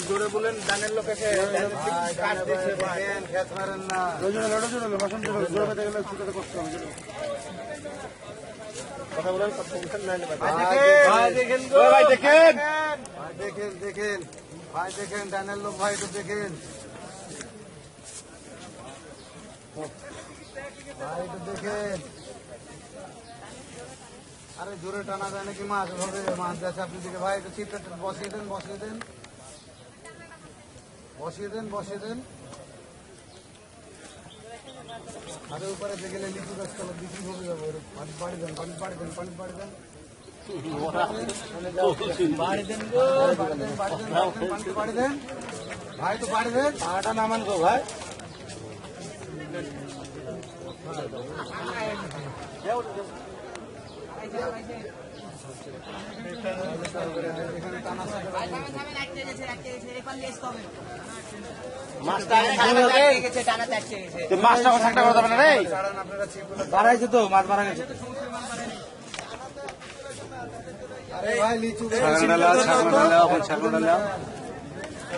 জোরে বলেন লোক কথা ভাই দেখেন দেখেন ভাই দেখেন দেখেন ভাই দেখেন ডানের লোক ভাই তো দেখেন ভাই তো দেখেন আরে জোরে টানা যায় নাকি মাছ হবে মাছ যাচ্ছে আপনি দিকে ভাই একটু চিপটা বসিয়ে দেন বসিয়ে দেন বসিয়ে দেন বসিয়ে দেন আরে উপরে দেখে লিচু গাছ চলো বিক্রি হবে যাব। পানি পাড়ি দেন পানি পাড়ি দেন পানি পাড়ি দেন বাড়ি দেন বাড়ি বাড়ি বাড়ি পানি বাড়ি দেন। ভাই তো বাড়ি দেন আটা নামান গো ভাই মাছটা মাছটা ঠান্ডা করে দেবেন রে বাড়াইছে তো মাছ মারা গেছে ভাই লিচু গাছ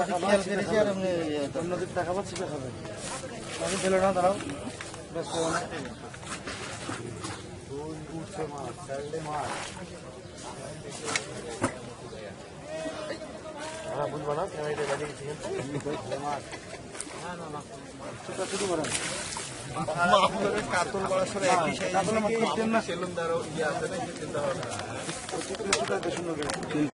খেয়াল করেছি আর আমি অন্যদিক টাকা পাচ্ছি দেখাবে আমি ছিল না দাঁড়াও। ব্যস্ত না বুঝব না শুরু করেন কাতল বড় সরে একই সাইজ সেলুন দ্বারা ইয়ে আছে না।